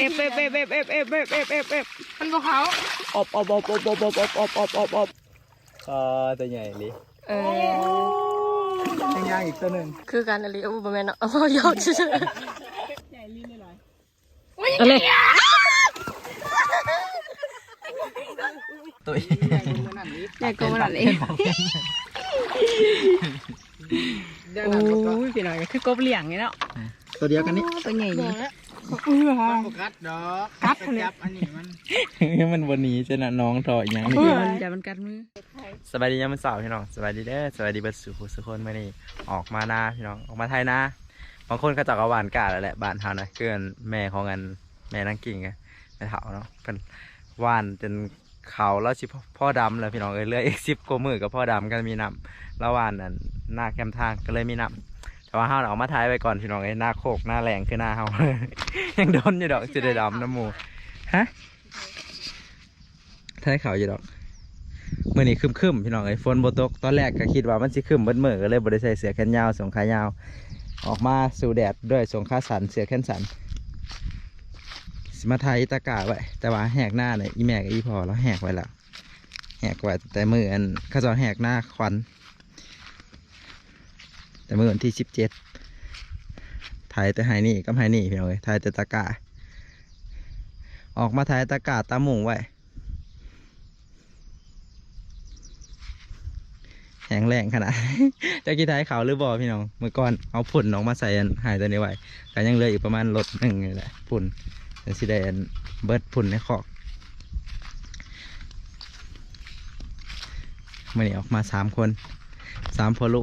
อฟเอฟเอฟเอฟเอฟเอฟเอฟเอฟเอฟเอฟมันบอกเขาอบอบอบอบอบอบอบอบอบอบอบคอตัวใหญ่เลยเออยังย่างอีกตัวหนึ่งคือการอะไรอุปมาเนาะเอาหยอกชื่ออุ้ยอะไรตัวอยากโกงมันเองโอ้ยพี่น้อยคือกบเหลี่ยงไงเนาะตัวเดียวกันนี่ตัวใหญ่ ดีกัดดอกกัดจับอันนี้มันมันบนนี้จะนะน้องถอยอย่างนี้ มันจะมันกัดมือสบายดียามมันเสาร์พี่น้องสบายดีเด้อสบายดีเบัดสุขสุขคนมานี่ออกมาหน้าพี่น้องออกมาไทยนะบางคนเขาจะเอาหวานกาแล้วแหละบ้านเฮานะเกินแม่ของกันแม่นังกิ่งไงแม่เฒ่าเนาะเป็นหวานจนเขาแล้วชิพ่อดำเลยพี่น้องเอ้ยเหลืออีกสิบกว่ามือกับพ่อดำก็มีน้ำแล้วหวานนั่นหน้าแคมทางก็เลยมีน้ำ แต่ว่าเฮาน่ะเอามาทายไปก่อนพี่น้องเอ้หน้าโคกหน้าแรงคือหน้าเฮา ยังโดนอยู่ดอกจะได้ดำน้ำหมูฮะท้ายเขาอยู่ดอกเมื่อนี้ครึมๆพี่น้องไอ้ฝนโบตกตอนแรกก็คิดว่ามันสิคึมเบิดมือก็เลยบริใส่เสือแขนยาวสวมขายาว ออกมาสู่แดดด้วยสวมขาสันเสือแขนสันสิมาไทยตะกาไว้แต่ว่าแหกหน้าเนี่ยอีแม่กับอีพอแล้วแหกไว้แล้วแหกไว้แต่มืออันเข้าจอแหกหน้าควัน แต่เมื่อวันที่สิบเจ็ดไทยแต่ไฮนี่ก็ไฮนี่พี่น้องเอ้ยไทยแต่ตะกร้าออกมาไทยตะกร้าตาหมุงไว้แข็งแรงขนาดจ้ากี้ท้ายเขาหรือบ่อพี่น้องเมื่อก่อนเอาผุ่นออกมาใส่หายตัวนี้ไว้แต่ยังเหลืออีกประมาณรถหนึ่งนี่แหละผุ่นสิได้อันเบิดผุ่นในคอกมื่อนี้ออกมาสามคนสามพลู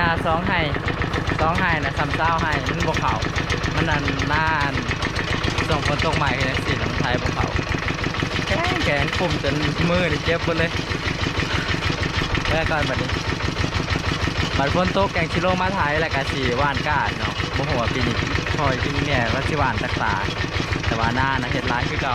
นาสองไห้สองไห้นะสามเจ้าไห้มันบกเขามันนันน้านส่งฝนตกใหม่กันสิน้ำไทยบกเขาแข็งแข็งปุ่มจนมือนี่เจ็บหมดเลยแล้วก่อนบัดนี้บัดฝนตกแกงชิโลมาไทยแล้วก็สีว่านก้าเนาะโมโหว่าปีนี้พอยปีนี้เนี่ยว่าสิวานตักตาแต่ว่าหน้านะเห็ดร้ายคือเก่า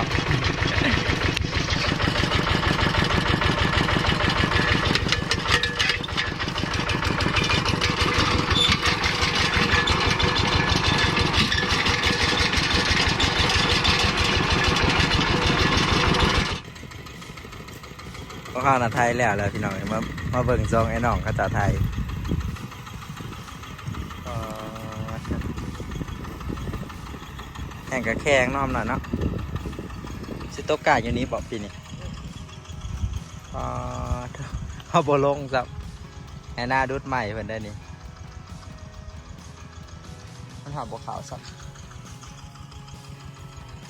เข้านาไทยแล้วแล้วพี่น้องมามาเบิ่งซองไอ้น้องเขาจะไทยแข่งกับแขงน้อมหน่อยเนาะสิโตกาอยู่นี้บอกปีนี้เขาบลงซับให้หน้าดุดใหม่เพิ่นได้นี่มันหอมบวขาวซับ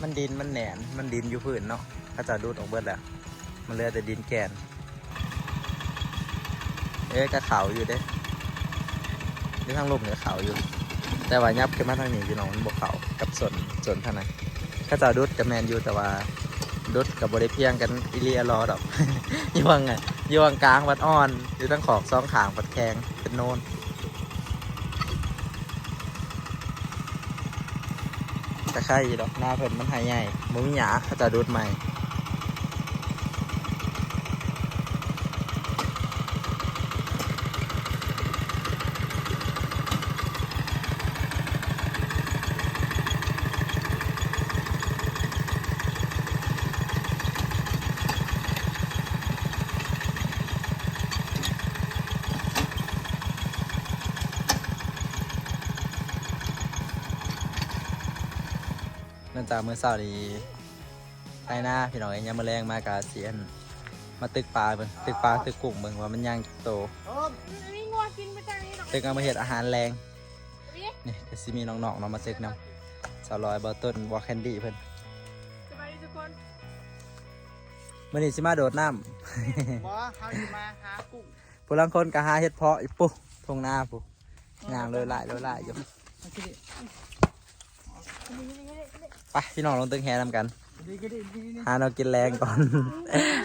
มันดินมันแหนนมันดินอยู่พื้นเนาะเขาจะดูดออกเบิดแล้ว มันเหลือแต่ดินแกน เอ้ยก็เขาอยู่เด้นี่ทางลมเนี่ยเขาอยู่ แต่ว่ายับขึ้นมาทางนี้พี่น้องมันบกเขากับส่วนส่วนท่างไหนข้าจะดุดกับแมนอยู่แต่ว่าดุดกับบริเพียงกันอิเลียรอดอกยวงไงยวงกลางวัดอ่อนอยู่ทั้งขอบสองขางวัดแขงเป็นโนนตะไคร้ดอกหน้าเพิ่นมันหายใหญ่มุ้งหยาข้าจะดุดใหม่ จากเมื่อเช้านี้ไอ้หน้าพี่น้องเองยังมาแรงมากาเสียน มาตึกปลาเบิ่งตึกปลาตึกกุ้งเบิ่งว่ามันย่างโต นี่งัวกินไปจากนี้หรอกตึกเอามาเห็ดอาหารแรงนี่ก็สิมีน้องๆเนาะมาตึกนำสาวลอยบอต้นวอลแคนดี้เพิ่นสบายดีทุกคนมื่อนี้สิมาโดดน้บอเขาจะมาหากุ้งำผู้ลังคนก็หาเห็ดเพาะอีปุ๊ทงหน้าปุ๊งามเลยหลายเลยหลายอยู่มาคิดดิ ไปพี่น้องลงตึกแฮนำกันดีก็ดีดีนี่หาแนวกินแรงก่อน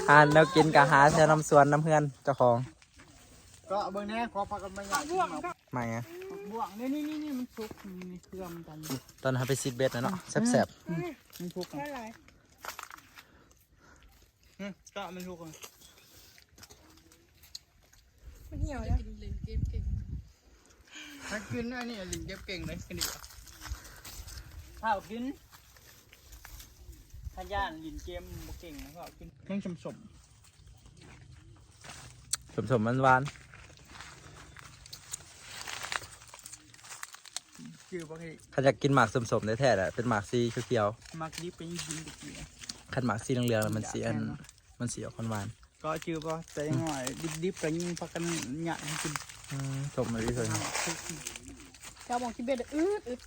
หาแนวกินกับหาแช่น้ำสวนน้ำเพื่อนเจ้าของก็เบิ่งแน่ขอพักกันมาอย่างบ่วงก็มาไงบ่วงนี่นี่นี่นี่มันทุกมีเครื่องมันกันตอนนั้นไปซีดเบ็ดนะเนาะแซ่บมันทุกไม่ไรก็มันทุกมันเหี่ยวแล้วถ้ากินอันนี้ลิงเก็บเก่งเลยกันดีข้าวกิน ถ้าย่านลินเกมบ่เก่งนะก็กินเครื่องชมสมๆสมๆมันหวานคือบ่ให้ๆขันอยากกินหมากสมๆได้แท้ๆแหละเป็นหมากสีเขียวมักดิบไปยิงตะกี้ๆขันหมากสีเหลืองๆแล้วมันสีอันมันสีออกหวานก็ชื่อบ่ใจหน่อยดิบๆก็ยิงพักกันหยาดให้กินๆอืมสมเลยที่สุด เจ้าบอกที่เบ็ดอืดอึด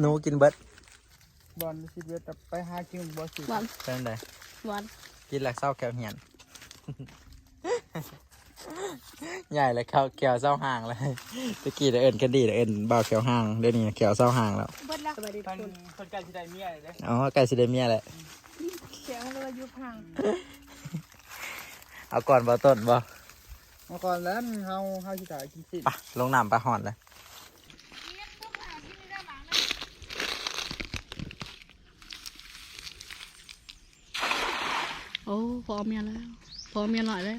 หนูกินเบิด บอลสิเวตไปหากินบ่สิหวานเป็นไงหวานกินแล้วเศร้าแก้วเหียนใหญ่เลยแก้วแก้วเศร้าห่างเลยตะกี้เดี๋ยวเอิญกันดีเดี๋ยวเอิญบ่าวแก้วห่างเดี๋ยวนี้แก้วเศร้าห่างแล้วเบ็ดละสบายดีทุท่ากนคนคนการสิได้เมียเลยเด้อ๋อไก่สิเดเมียแหละเสียงมันเลยยุบห่างเอาก่อนบ่ต้นบ่มาก่อนแล้วเฮาเฮาสิได้กินสิปะลงน้ำปลาหอนเลย โอ้พอเมียแล้ว พอเมียหน่อยแล้ว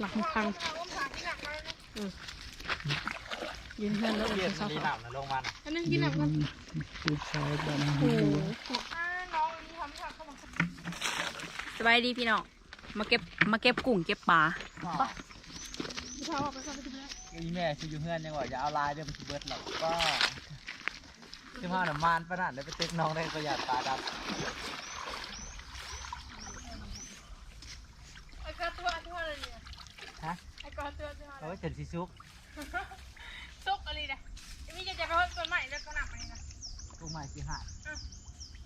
หลักมันพังเออยืนเพื่อนแล้วเดี๋ยวเขานี่เขาน้ำนะลงมาอันนึงกินหนักมันผู้ชายบ้านโอ้โหสบายดีพี่น้องมาเก็บมาเก็บกุ้งเก็บปลาอีแม่สิอยู่เฮือนยังว่าอย่าเอาลายเดี๋ยวมันสิเบิดหรอกก็คือพ่อน่ะมานปะนั่นได้ไปตึกน้องได้ก็อยากตาดไอ้กระตัวตัวอะไรเนี่ยำ ฮะไอ้กระตัวตัวอะไรโอ้ยเจ็ดสิซุกซุกอะไรเนี่ยมีจะจะไปว่าตัวใหม่แล้วก็หนักไปนะลูกใหม่สิหัด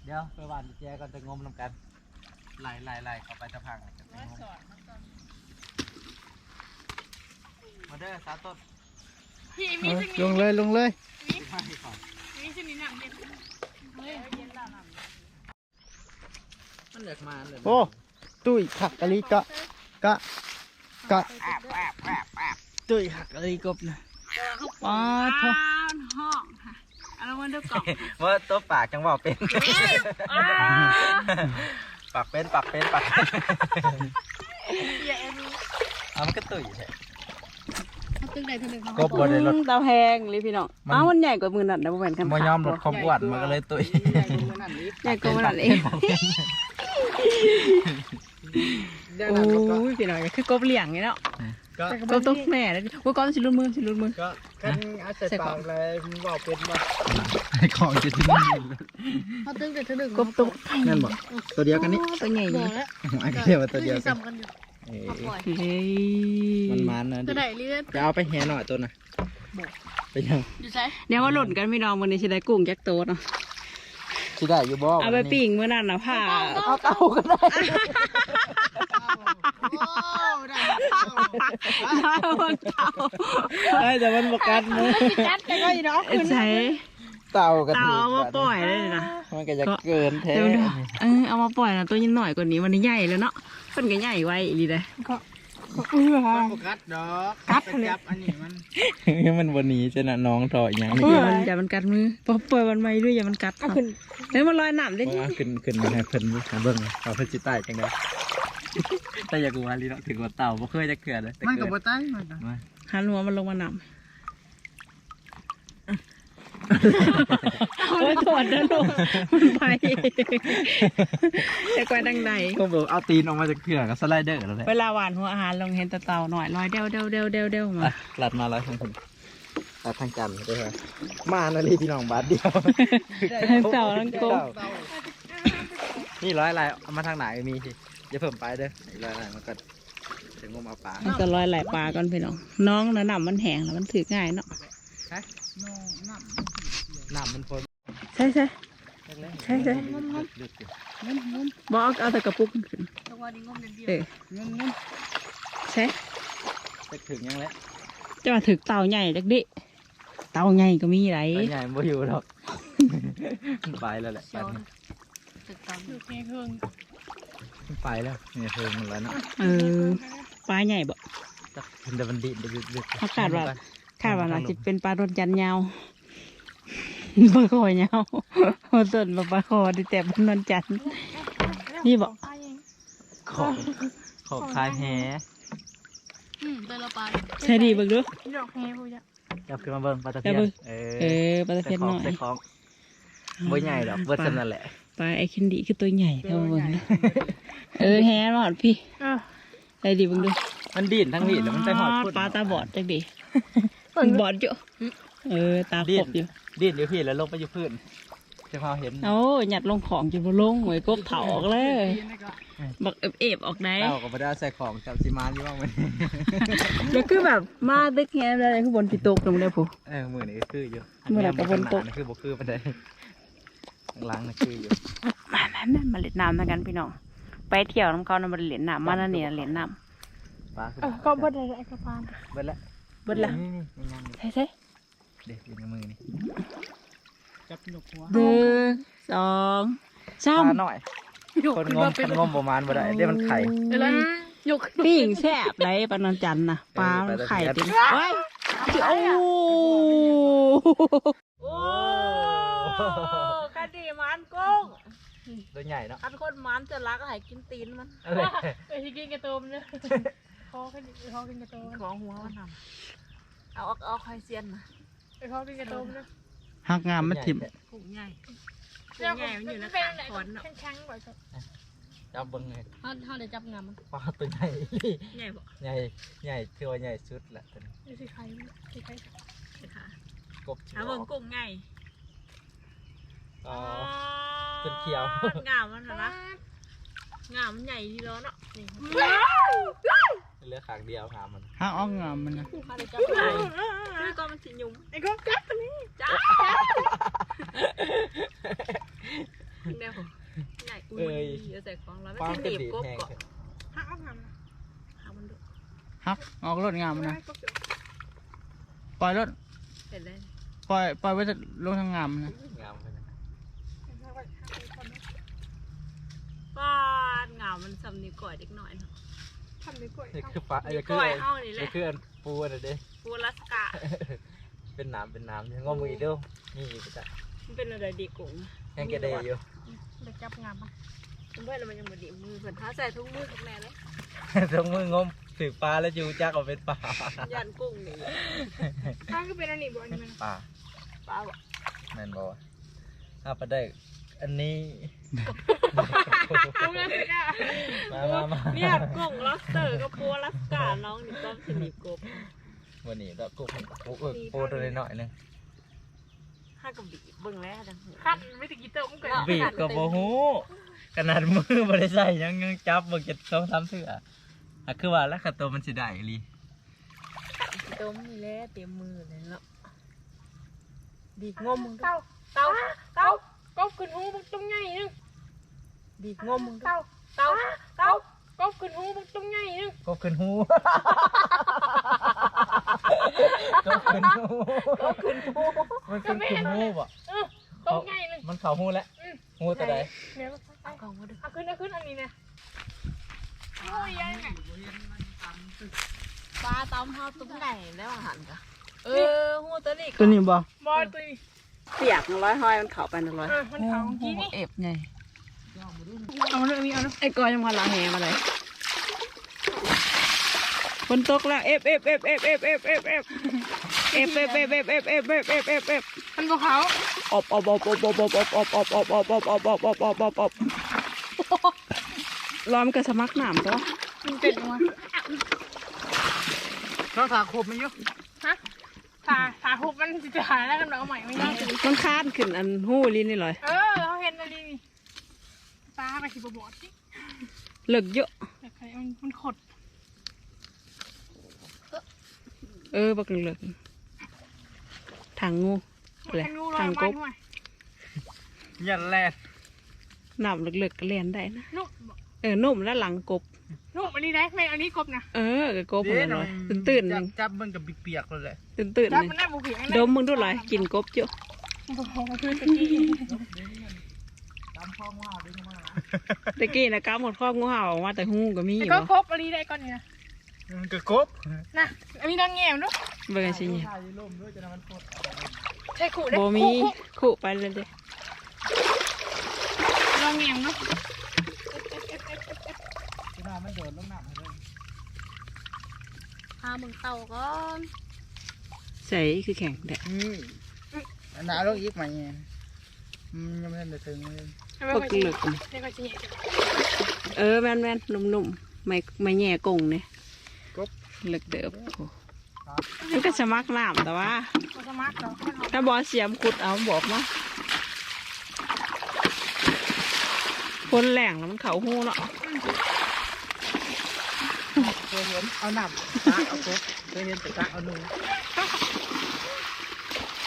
เดี๋ยวไปหวานแจก่อนจะงมนำกันไล่ไล่ไล่เข้าไปจะพังมาเด้อสาต้นพี่มีสิ่งลงเลยลงเลยมีสิ่งนี้หนักเย็นเฮ้ยเย็นแล้วนะมันอยากมาเลยโอ้ตุ้ยขักกะลีกะกะ กะตุ้ยขักกะลีกบนะว้าทห้องค่ะเอาละวันเดียวก่อนว่าตัวปากจังบอกเป็นปากเป็นปากเป็นปากเป็นเอามันก็ตุ่ยแท้เขาตึ้งใดเท่านึงเขากบบ่ได้ลดเตาแพงเลยพี่น้องมันอ้าวมันใหญ่กว่ามือนั่นนะบ่แม่นกันมยอมลดความอ้วนมันก็เลยตุ่ยใหญ่กว่ามือนั่นเอ งโอ้ยพี่น้องคือกบเลี้ยงนี่เนาะก็กบตุ๊กแม่เลยว่าก้อนสิรุนมือสิรุนมือ ก็กันอาศัยปากเลยมึงบอกเป็นบ่ของจะถึงเขาตึ้งใดเท่านึงกบตุ๊กนั่นบอกตัวเดียวกันนี่ตัวใหญ่บอกแล้วไอ้เดียวตัวเดียวกันซ้ำกันอยู่เอ้ยเขาปล่อยเฮ้ยมันมันนะจะได้เรื่อยจะเอาไปแห่หน่อยตัวน่ะไปยังอยู่ใช่เดี๋ยวว่าหล่นกันพี่น้องวันนี้สิได้กุ้งจักโตเนาะสิได้อยู่บ่เอาไปปิ้งเมื่อนั้นนะผ้า เอาเต่าก็ได้ โอ้ได้เอาเต่าไอ้แต่มันบกัดมือจัดกันก็อยู่เนาะใช้เต่ากระเต่าถืเอามาปล่อยเลยนะมันก็จะเกินแท้เดี๋ยวดูเออเอามาปล่อยนะตัวยังหน่อยกว่านี้มันนี่ใหญ่แล้วเนาะเพิ่นก็ใหญ่ไว้อีหลี เลยมันบ่กัดดอกกัดจับอันนี้มันมันวันนี้จะน่ะน้องถอยอย่างนี้อย่ามันอย่ามันกัดมือพอปล่อยมันไม่ด้วยอย่ามันกัดครับแล้วมันลอยน้ำได้เพราะว่าขึ้นขึ้นมาให้เพิ่นหาเบิ่งเอาเพิ่นสิตายจังได๋แต่อยากว่าลีเนาะถึงว่าเต่าบ่เคยจะเกิดเลยแต่มันก็เกิดบ่ตายมันก็มาหันหัวมันลงมาน้ำ โอ้ยถอดนะลูกมันไปจะกวาดังใดก็บอกเอาตีนออกมาจากเถื่อกับสไลเดอร์แล้วแหละเวลาหวานหัวอาหารลงเห็นแตะเต่าหน่อยลอยเด้วเด้วเด้วเด้วเด้วมาอะหลัดมาแล้วทางคุณหลัดทางจันทร์ด้วยครับมานาลีพี่น้องบาทเดียวทั้งเต่าทั้งกบนี่ร้อยอะไรเอามาทางไหนมีสิอย่าเพิ่มไปเด้ออีกร้อยอะไรมันก็ถึงงมเอาปลามันก็ลอยไหลปลาก่อนพี่น้อง น้องนะน้ำมันแห้งแล้วมันถือง่ายเนาะน้ำ มันพนใช่ใช่ใช่ใช่ลึกอยู่บอกเอาแต่กระปุกขึ้นจังหวะนี้งมเดียวเออใช่จะถึงยังแล้วจะมาถึกเต่าใหญ่จักดิเต่าใหญ่ก็มีไรไปใหญ่บ่อยู่หรอกไปแล้วแหละเชียวตึกตามอยู่แค่เครื่องไปแล้วเนี่ยเพิ่งมันแล้วเนาะเออปลาใหญ่บ่จักมันจะมันดิบดึกดึกอากาศว่าคาดว่าน่าจะเป็นปลาโดนยันยาว ปลาคอยาวหัวต้นบ่ปลาคอดิแต่มันนอนจันทร์นี่บ่ขอบขอบคายแฮอืมเดินละไปใช่ดีเบิ่งดูดอกแฮพูดจ้ะจับขึ้นมาเบิ่งปลาตะจัเพีบยเบิ่นงเอเอออปลาตะเพียนหน่อยใส่ของบ่ใหญ่ดอกเบิดสำนั่นแหละปลาไอ้คินดีคือตัวใหญ่เท่าเบิ่งนะเออแฮมาหอดพี่ใช่ดีเบิ่งดูมันดิ้นทั้งดิ้นแล้วมันไปหอดพุ่นปลาตาบอดจังดิบอดอยู่ เออตาขบอยู่ดิ้นเดี๋ยวพี่แล้วลงไปอยู่พื้นจะพอเห็นโอ้หยัดลงของจนบ่ลงหวยกบเถาออกเลยบักเอฟเอฟออกได้เต้าก็บ่ได้ใส่ของจับสิมานอยู่ว่ามันแล้วคือแบบมาตึกแฮมอะไรคือบนติโตกลงได้ผู้เออมือนี่ก็คืออยู่มื้อไหนก็บนโต๊ะอัคือบ่คือปานใดข้างหลังน่ะคืออยู่มาแม่แม่มาเล่นน้ำนะกันพี่น้องไปเที่ยวน้ำเขานะมาเล่นน้ำมานั่นนี่เล่นน้ปลาคือก็บ่ได้ไอ้กระพานเบิดละำเบิดละนี่นี่นี่ยังนี่ใช่ใช่ เด็กอยู่ในมือนี่จับหนกหัวหนึ่งสองสาปมลาหน่อย คนงมคนงมประมาณบ่ได้เดี๋ยวมันไข่เดี๋ยวแล้วยกปิ้งแซ่บไรปลานอนจันทร์นะปลามันไข่เต็มเฮ้ยโอ้โอ้คดีมันกุ้งตัวใหญ่เนาะคันคนมันจะรักให้กินตีนมันอะไรไอ้ที่กินกระโตมเนี่ยคอขึ้นคอขึ้นกระโตมของหัวมันทำเอาเอาเอาไข่เซียนมา ไอ้คอขึ้นกระโตมเนี่ยหักงามมันถิ่มกุ้งใหญ่กุ้งใหญ่มันอยู่ในขาคอนเนาะแข็งๆไว้จ้ะจับเบิ่งไงเขาเขาเดี๋ยวจับงามมันปลาตัวใหญ่ใหญ่บ่ใหญ่ใหญ่คือว่าใหญ่สุดแหละตัวนี้นี่สิไข่สิไข่ค่ะกบเอาเบิ่งกุ้งใหญ่อ๋อเป็นเขียวงามมันเหรอนะงามมันใหญ่ดีแล้วเนาะนี่เหลือ ขางเดียวหามันหักออกงามมันนะเขาเดี๋ยวจับใหญ่งามด้วยก็มันสิยุ่มไอ้คอจับตัวนี้จ้าเดี๋ยวใหญ่อุ้ยเดี๋ยวใส่ของเรามันความจะหเป็นนีบดีกบแห้งก่อนหามันดูฮักออกรถงามนะปล่อยรถเห็นเลยปล่อยปล่อยไว้ลงทางงามนะงามเลยนะบ้านเหงามันสำนีก่อยเด็กหน่อย เนาะนี่คือปลานี่นี่คืก่ออยเฮานี่แหนี่ละคืออันปูอันนเด้ปูรัสกาเป็นน้ำเป็นน้ำงอมืออีกเด้อนี่อีกจ้ะมันเป็นอะไรดีกุ้งยังแกได้อยู่เด็กจับงามปะมันเพื่อนมันยังบ่ดีมือเหมือนท้าใส่ทุกมือทุกแน่เลยทั้งมืองมถือปลาแล้วจูจักเอาเป็นปลายันกุ้งนี่ข้างก็เป็นอันนี้บ่อันนี้มันปลาปลาบอกแม่นบ่วะถ้าไปได้ อันนี้รู้แล้วสิอะมามามา เนี่ยกุ้งล็อบสเตอร์กับปูรัสกาน้องนี่ก็สนิทกบวันนี้เรากุ้งปูเออปูตัวน้อยๆหนึงห้ากับบีบเบิ่งแล้วดังหัวขั้นไม่ถึงกี่เติมก็บีบกับโมหูขนาดมือบริใส่ยังยังจับเบิ่งจะต้องทำเสื้ออะคือว่าแล้วขัดตัวมันสิได้อีหลีต้มนี่แหละเต็มมือเลยเนาะบีบงมมึงดูเต้าเต้าเต้า ก็ขึ้นหูมันตรงไงนึงบีบงมมึงดูเต้าเต้าเต้าก็ขึ้นหูมันตรงไงนึงก็ขึ้นหูก็ขึ้นหูก็ขึ้นปูมันขึ้นขึ้นหูบ่เออตรงไงนึงมันเข่าหูแล้วหูตัวใดเนี่ยเอาของมาดูเอาขึ้นเอาขึ้นอันนี้เนี่ยโอ้ยยังไงปลาต้มเฮาตุ้มไก่แล้วอาหารกะเออหัวตัวนี้ตัวนี้บ่บอลตัวนี้ เปียกร้อยห้อยมันเข้าไปหนึ่งร้อยเออมันขาวกี้นี่เอฟไงเอาเรื่องนี้เอาเรื่องไอ้กอยยังมาล้างแหมาเลยฝนตกแล้วเอฟเอฟเอฟเอฟเอฟเอฟเอฟเอฟเอฟเอฟเอฟเอฟเอฟเอฟเอฟเอฟเอฟเอฟมันก็ขาวอบอบอบอบอบอบอบอบอบอบอบอบอบอบอบอบอบร้อนกับสมัครหนามตัวมันเป็นมาน้องถาขบมันอยู่ฮะ ตาตาหุบมันจะหายแล้วกันเอาใหม่ไม่ได้มันคาดขึ้นอันหูลิ้นนี่เลยเออเขาเห็นอะไรนี่ตาไปสิบบอดสิเลิกเยอะแต่ใครมันมันขด เออบักเลิกทางงูแหละมันงูลอทายงมากบด้วยยันแลดหนามเลิกๆก็เลียนได้นะนุ่มเออนุ่มแล้วหลังกบ นุ่มอันนี้ได้ไม่อันนี้กบนะเออก็กบมันเลยตื่นตื่นๆหจันึ่บงจับมันกับเปียกๆเลยแหละตื่นตื่นๆจับหนึ่งมันได้บุเพียงดมมึงดูหลายกินกบเยอะโอ้โหคือตะกี้ตะกี้นะก้าหมดข้องูเห่าออกมาแต่หูก็มีอแต่ยู่ก็บ่ครบอันนี้ได้ก่อนนี่นะมันก็กบนะอันนี้นอนแง่มด้วยเบิ่งสิเนี่ยถ่ายร่มด้วยจะนำมันโคตรใช่ขู่ได้โบมีขู่ขู่ขู่ไปเลยเด้นอนแง่มเนาะจะนำ มันโดดลงน้ำให้เลยพามึงเต่าก่อนใส่คือแข็งแดดอืมอันนั้นเอาลงอีกไหมเนี่ยอืมยังไม่ทันได้ถึงเลยพวกเหลือกเดี๋ยวก็จะแง่เออแม่นแม่นๆนุ่มๆไม่ไม่แง่กงเนี่ยกบเหลือกเดิบโอ้มันก็สมัครน้ำแต่ว่ามาสมัครเหรอมันเอาถ้าบอเสียมขุดเอาบอกมาคนแหลงแล้วมันเขาหูเนาะเค ยเห็นเอาน้ำตาเอากบเคยเห็นแต่ตาเอาหนู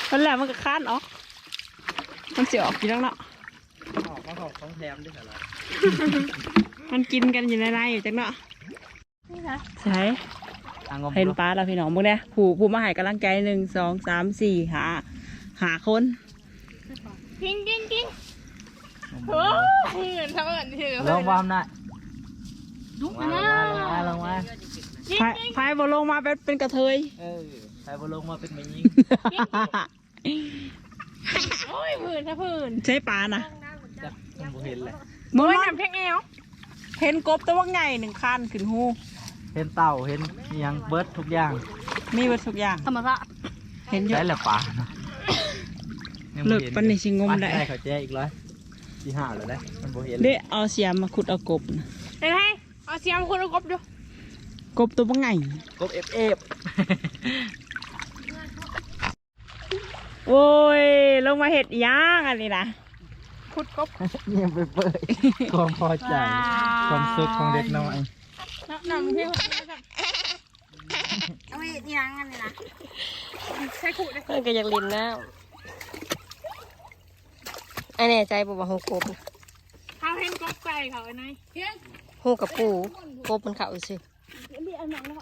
คนแหลงมันก็ค้านออกมันเสียออกกี่แล้วเนาะออกมาหอกของแถมด้วยเหรอมันกินกันอยู่ในในอยู่จังเนาะนี่นะใช่ทางงมเห็นปลาแล้วพี่น้องพวกเนี้ยผู้ผู้มาให้กำลังใจหนึ่งสองสามสี่หาหาคนกิ้งกิ้งกิ้งโอ้เหมือนเท่าเหมือนที่ลองวามได้ดุลงนะมาลงมากิ้ง พายกิ้งพายบอลงมาเป็นเป็นกระเทย เออใครบอลงมาเป็นแม่ยิงโอ้ยผื่นถ้าผื่นใช่ปลานะจับผมบ่เห็นเลยมึโอ้งยว่าน้ำเพ็กแอวเห็นกบแต่ว่าไงหนึ่งคันขึ้นหูเห็นเต่าเห็นอิหยังเบิร์ดทุกอย่างมีวัตทุกอย่าง ธรรมชาติเห็นเยใช้อะแหละปลายังบ่เลิกห็ปันนี่สิงมได้ ปเขาแจ้อีกร้อยที่ห้าเลยได้มันบ่เห็นเด้เอาเสียมมาขุดเอากบนะเห็นไหมเอาเสียมคนเอากบดู กบตัวว่าไงกบเอฟเอฟโอ้ย ลงมาเห็ดย่างอันนี้นะขุดกบยังไปเปิดความพอใจ ความสุขของเด็กน้อยน้ำน้ำเพ็กเอาไปยังอันนี้นะใช้ขู่เลยเพื่อนก็อยากลินน้ำไอแน่ใจบอกว่าหกกบข้าวเห็นกบไก่เขาไอ้นายหูกับปูกบมันเขาสิ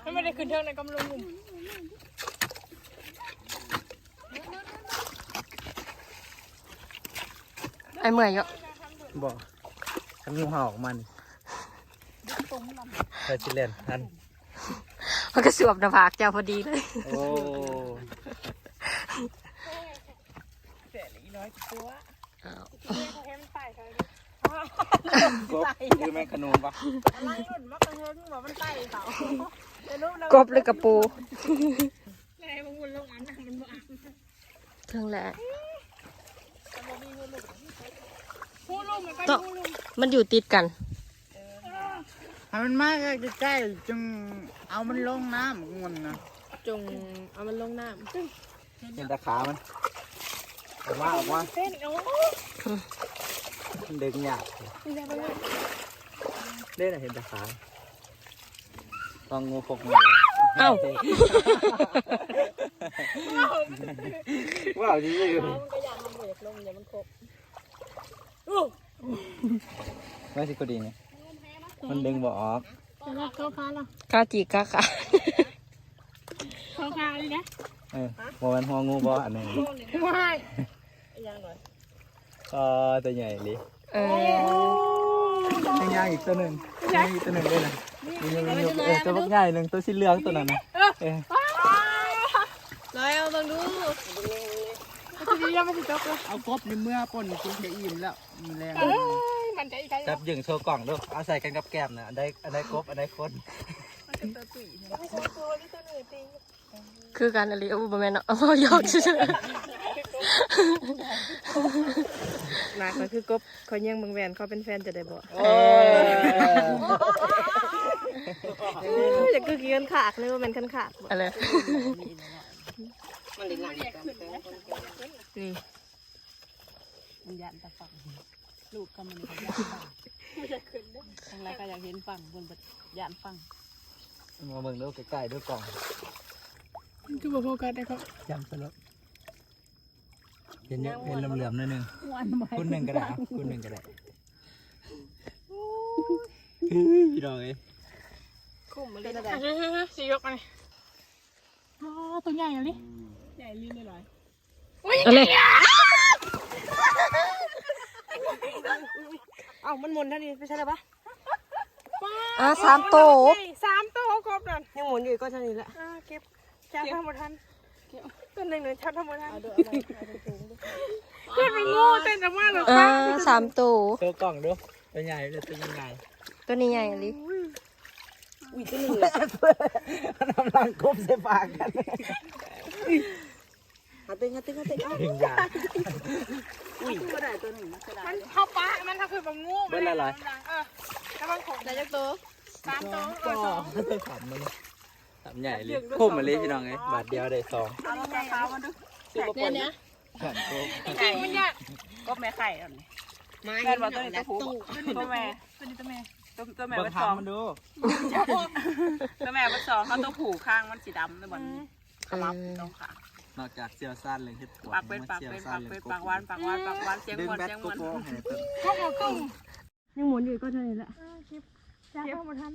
มันไม่ได้ขึ้นเทิงในกำลังงุ่มไอเมื่อยเยอะบอกทำงูเห่าออกมันเธอจิเล่นทันมันก็สวบหน้าผากเจ้าพอดีเลย โอ้เห็นไก่เขา กบคือแม่ขนุนปะไล่หุ่นมักกระเทิงว่ามันไก่เขาแต่รูปเรากบหรือกับปูแรงมันวนลงอันนั้นมันบ่อะเทิงแหละผู้ลุงมันไปต้องผู้ลุงมันอยู่ติดกันให้มันมากใกล้ๆจึงเอามันลงน้ำงวนนะจงเอามันลงน้เห็นตาขามันออกมาออกมาเต้นโอ้ มันดึงยากเล่นอะเห็นตาขาลองงูขกมือำเอ้าว้าวจริงไม่สิกูดีไงมันดึงบ่ออกแล้วเขาพาเรากาจีกาขาเขาพาเลยนะเออบ่มันหัวงูบ่อันนี้ไม่ ก็ตัวใหญ่เลยเออยังยางอีกตัวหนึ่งยังอีกตัวหนึ่งด้วยนะมีมีมีเออตัวบักใหญ่หนึ่งตัวสีเหลืองตัวนั้นนะเออร้อยเอาลองดูทีนี้ยังไม่ถึงจบเลยเอากบในเมื่อป่นกินจะอิ่มแล้วมันแรงมันจะอีกไก่จับยึงโชว์กล่องด้วยเอาใส่กันกับแก้มนะอันใดอันใดกบอันใดคนคือการอะไรอุบแมนเนาะเอาหยอกเฉ ยๆนาเขาคือกบเขายังบางแวนเขาเป็นแฟนจะได้บ่เออจะคือเกินขากเลยว่ามันขันขากอะไรนี่มันยันตะฝั่งลูกก็มันก็ยันฝั่งทางไรก็อยากเห็นฝั่งบนบัดยันฝั่งมาเบิ่งดูใกล้ๆดูกล่องคือบอกโฟกัสได้ครับจำสลบ เห็นเยอะเห็นเหลื่อมๆนิดนึงคุณหนึ่งก็ได้ครับคุณหนึ่งก็ได้พี่ดอกเอ้ยคุ้มมาเลยนะสี่ยกอะไรอ๋อตัวใหญ่เลยใหญ่ลิ้นเลยอะไรเอ้ามันหมุนเท่านี้ไม่ใช่หรอปะอะสามโตสามโตครบนั่นยังหมุนอยู่ก็เท่านี้แหละอ่าเก็บชัดทั้งหมดทัน ตัวหนึ่งหนึ่งชัดทั้งหมดทันเต้นเป็นงูเต้นจะมาหรอเอคะอสามโตตัวกล่องดูตัวใหญ่เลยตัวใหญ่ตัวนี้ใหญ่ลิกำลังกบใส่ปากกันหาตึงหาตึงหาตึงถึงยามันเข้าปะมันถ้าคือแบบงูเออแล้วมันขมได้จักตัวสามโตเอก็อสองตัวขำมัน ขำใหญ่เลยคมมาเลยพี่น้องไงบาทเดียวได้สองเนี่ยเนี่ยขำโกจริงมันยากก็แม่ไข่อันนี้ไม้แม่นว่าตัวนี้ตัวผู้ตัวนี้ตัวแม่ตัวนี้ตัวแม่ตัวตัวแม่เบิ่วังนสองทำมันดูตัวแม่วันสองเขาตัวผู้ข้างมันสีดำในบนขมับตรงขานอกจากเซียวซ่านเลยที่ปวดปากเป็นปากเป็นปากเป็นปากหวานปากหวานปากหวานเสียงดึงหวานแบตเสียงหโกวานโก้ให้เพิ่มเข้าหัวกุ้งยังหมุนอยู่ก็เท่านี้แหละชัดทั้งหมดทัน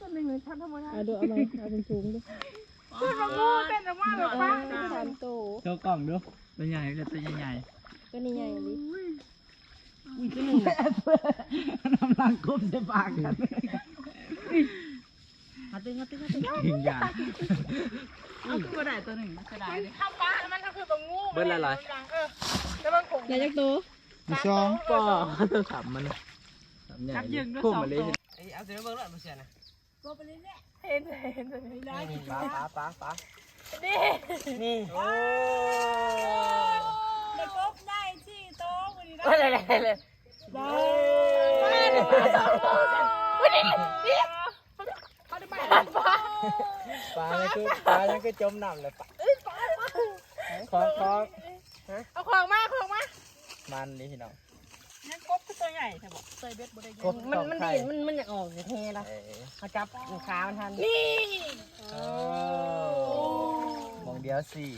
ตัวหนึ่งหนึ่งชัดทั้งหมดทันเอาดูเอามาเอาเป็นสูงดูคือแบบงูเต้นจะมาหรอคะสามโตตัวกล่องดูตัวใหญ่เลยตัวใหญ่ตัวนี้ใหญ่ลิกำลังกบใส่ปากกันหาตึงหาตึงหาตึงถึงยาเอาตัวไหนตัวหนึ่งก็ได้เข้าปะมันถ้าคือแบบงูเออแล้วมันขมได้จักตัวมีสองก็ตัวขำมันขำใหญ่คมมาเลยเอาเสือเบิ่งแล้วมันเสียนะ เห็นเห็นเห็นได้ป้าป้าป้าป้าดินี่โอ้เด็กบได้ที่โต๊ะวันนี้ได้อะไรอะไรอะไรมาเดี๋ยวมาสองตัวกันวันนี้เดี๋ยวเขาได้ไปแล้วป้าปลาเนี่ยคือปลาเนี่ยคือจมน้ำเลยปลาคล้องคล้องเอาของมาของมามันนี่พี่น้องยัง กบคือตัวใหญ่ใช่ปะใส่เบ็ดบ่ได้กบมันสองมันไข่ดีมันมันอยากออกจากเทละเอ้ยเขาจับขามันทันนี่โอ้มองเดียวสี่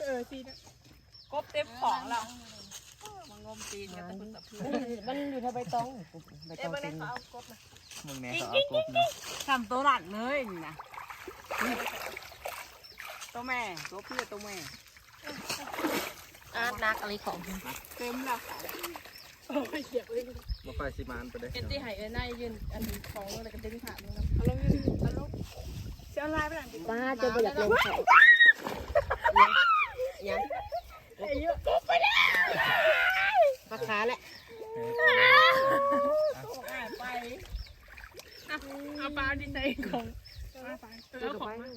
เออสินะกบเต็มของเราเงมตีนกันตะกุนตะพื้นมันอยู่ในใบตองใบตองเป็นมึงแน่เขาเอากบนะทำตัวหลักเลยนี่นะตัวแม่ตัวพี่ตัวแม่ อาร์ตนักอะไรของเต็มหลักโอ้ยเหยียบเลยมาไปสิมานไปเลยเอ็นตี้ไห่เอ็นได้ยืนอันของอะไรกันดึงขาดมึงนะเอาลงยืนเอาลงเสียลายไปหลังดิป้าจะไปอยากลงเขายังไอ้เยอะปลาขาแหละไปอะเอาปลาดินใจของเอาไปเออของมัน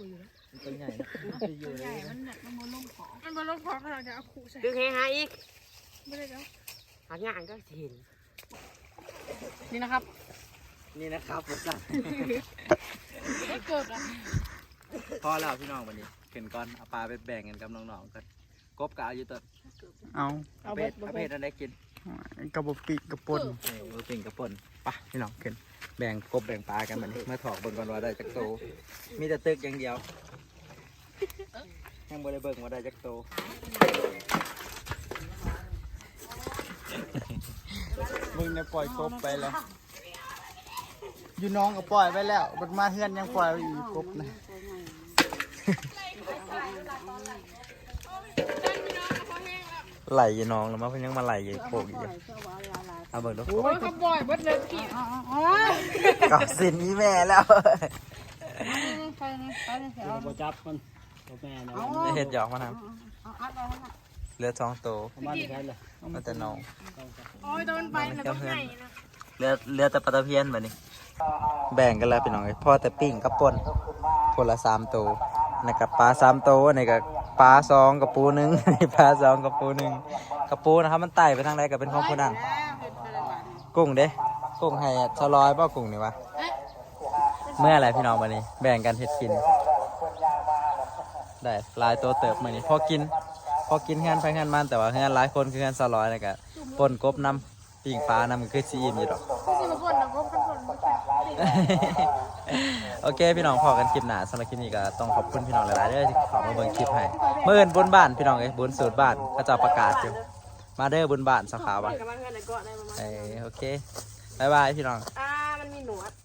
ตัวใหญ่นะจะอยู่เลยนะมันบนลงของมันบนลงของเราจะเอาขู่ใส่ดึงให้หาอีกไม่ได้แล้วหางานก็เห็นนี่นะครับนี่นะครับผมสั่งเกิดอะพอแล้วพี่น้องวันนี้ขึ้นก่อนเอาปลาไปแบ่งกันกับน้องๆกันกบกะเอาอยู่ต้นเอาเอาเพศเอาเพศอะไรกินกระบอกปีกกระปนเออเอาปิ่งกระป่นไปะพี่น้องขึ้นแบ่งกบแบ่งปลากันบัดนี้มาถอกเบิ่งก่อนว่าได้จักโตมีแต่ตึกอย่างเดียว ยังบ่ได้เบิ่งว่าได้จักโตมึงเนี่ยปล่อยกบไปแล้วอยู่น้องก็ปล่อยไปแล้วมันมาเฮือนยังปล่อยไว้อีกกบนะไหลยีน้องแล้วมาเพิ่นยังมาไหลยีโคกอีกอยู่เอาเบิ่งดูโอ้ยเขาบ่อยเบิดเลยพี่กับสินอีแม่แล้วบ่จับมัน บ่แม่นะได้เห็ดหยอกมาทำเหลือสองโตเอามาที่ใช้เลยมาแต่น้องโอ้ยโดนไปนะต้องใหญ่นะเหลือเหลือแต่ปลาตะเพียนแบบนี้ แบ่งกันแล้วพี่น้องเอ้ยพ่อแต่ปิ้งกับป่นคนละสามโตในกับปลาสามโตในกับปลาสองกับปูหนึ่งปลาสองกับปูหนึ่งกับปูนะครับมันไต่ไปทางใดกับเป็นของผู้นั้น กุ้งเด้ กุ้งให้ชะลอยเปล่ากุ้งนี่วะ เมื่ออะไรพี่น้องวันนี้ แบ่งกันเห็ดกิน ได้ลายตัวเติบมานี่พอกิน พอกินเฮือนไปเฮือนมันแต่ว่าเฮือนหลายคนคือเฮือนสลอยนะกะปนกบนำปิ่งปลานำมันคือซีอิ่มอยู่ดอก สิบคนนะพบกันคนม่ใช่โอเค พี่น้องพอกันคลิปหนาสำหรับคลิปนี้ก็ต้องขอบคุณพี่น้องหลายๆเด้อที่เขอมาเบิ่งคลิปให้เมื่อเอินบนบ้านพี่น้องเอ้ยบนสูตรบ้านเขาจะประกาศอยู่ มาเด้อบนบ้านสาขาบ้านกำลังเงินไหนก็ได้มาเอ้ยโอเคบายบายพี่น้อง อะ